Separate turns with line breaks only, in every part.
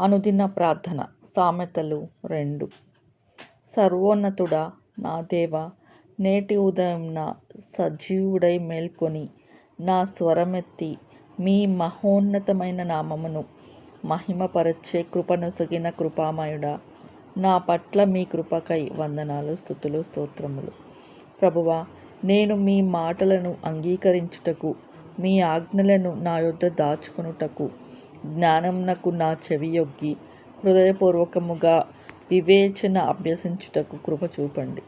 అనుదిన ప్రార్థన. సామెతలు రెండు. సర్వోన్నతుడా నా దేవ నేటి ఉదయంన సజీవుడై మేల్కొని నా స్వరమెత్తి మీ మహోన్నతమైన నామమును మహిమపరచే కృపనొసగిన కృపామయుడా. నా పట్ల మీ కృపకై వందనాలు స్థుతులు స్తోత్రములు. ప్రభువా నేను మీ మాటలను అంగీకరించుటకు మీ ఆజ్ఞలను నా యొద్ద దాచుకొనుటకు జ్ఞానమునకు నా చెవియొగ్గి హృదయపూర్వకముగా వివేచన అభ్యసించుటకు కృప చూపండి.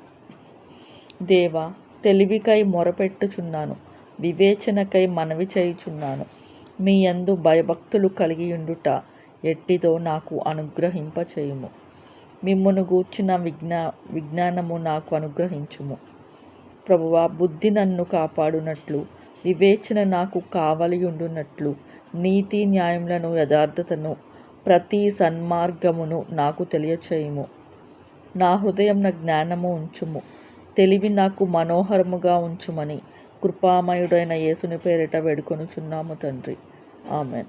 దేవా తెలివికై మొరపెట్టుచున్నాను వివేచనకై మనవి చేయుచున్నాను. మీ యందు భయభక్తులు కలిగియుండుట ఎట్టిదో నాకు అనుగ్రహింపచేయుము. మిమ్మును గూర్చిన విజ్ఞా విజ్ఞానము నాకు అనుగ్రహించుము. ప్రభువ బుద్ధి నన్ను కాపాడునట్లు వివేచన నాకు కావలియుండునట్లు నీతి న్యాయములను యథార్థతను ప్రతి సన్మార్గమును నాకు తెలియచేయుము. నా హృదయంన జ్ఞానము ఉంచుము. తెలివి నాకు మనోహరముగా ఉంచుమని కృపామయుడైన యేసుని పేరిట వేడుకొనుచున్నాము తండ్రి. ఆమెన్.